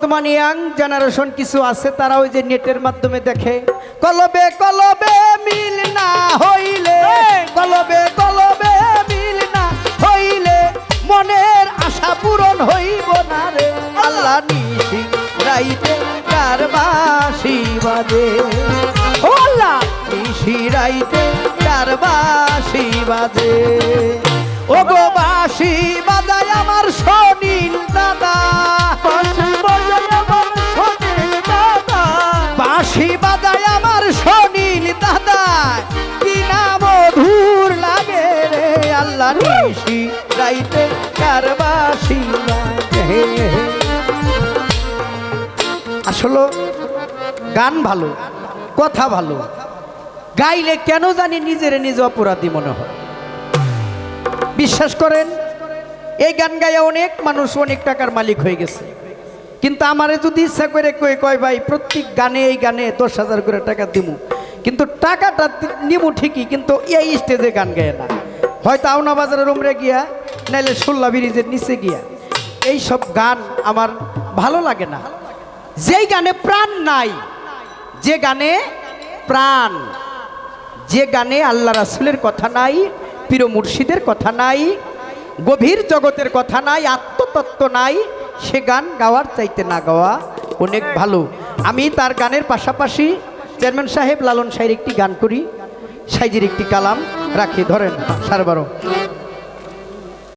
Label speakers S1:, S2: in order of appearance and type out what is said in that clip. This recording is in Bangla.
S1: বর্তমান ইয়াং জেনারেশন কিছু আছে তারা ওই যে নেটের মাধ্যমে দেখে। কলবে কলবে মিল না হইলে কলবে কলবে মিল না হইলে মনের আশা পূরণ হইব না রে। আল্লাহ নিশি রাইতে কার বাসি বাজে। ও আল্লাহ! নিশি রাইতে কার বাসি বাজে। ও গো বাসি বাজায় আমার সনীল দাদা। বাঁশি বাজায় আমার সনীল দাদা কি না মধুর লাগে রে আল্লাহ নিশি রাইতে কার বাঁশি বাজে আসলে গান ভালো, কথা ভালো। গাইলে কেন জানি নিজের নিজে অপরাধী মনে হয়। বিশ্বাস করেন, এই গান গাইয়া অনেক মানুষ অনেক টাকার মালিক হয়ে গেছে। কিন্তু আমারে যদি ইচ্ছা করে কই কয় ভাই, প্রত্যেক গানে এই গানে দশ হাজার করে টাকা দিমু। কিন্তু টাকাটা নিমু ঠিকই, কিন্তু এই স্টেজে গান গায় না। হয়তো আউনা বাজারের উমরে গিয়া, নাইলে সুল্লা ব্রিজের নিচে গিয়া। এই সব গান আমার ভালো লাগে না। যেই গানে প্রাণ নাই, যে গানে প্রাণ, যে গানে আল্লাহ রাসুলের কথা নাই প্রিয় মুর্শিদের কথা নাই, গভীর জগতের কথা নাই, আত্মতত্ত্ব নাই সে গান গাওয়ার চাইতে না গাওয়া অনেক ভালো। আমি তার গানের পাশাপাশি চেয়ারম্যান সাহেব লালন সাহের একটি গান করি, সাইজের একটি কালাম রাখি, ধরেন, সারবারও।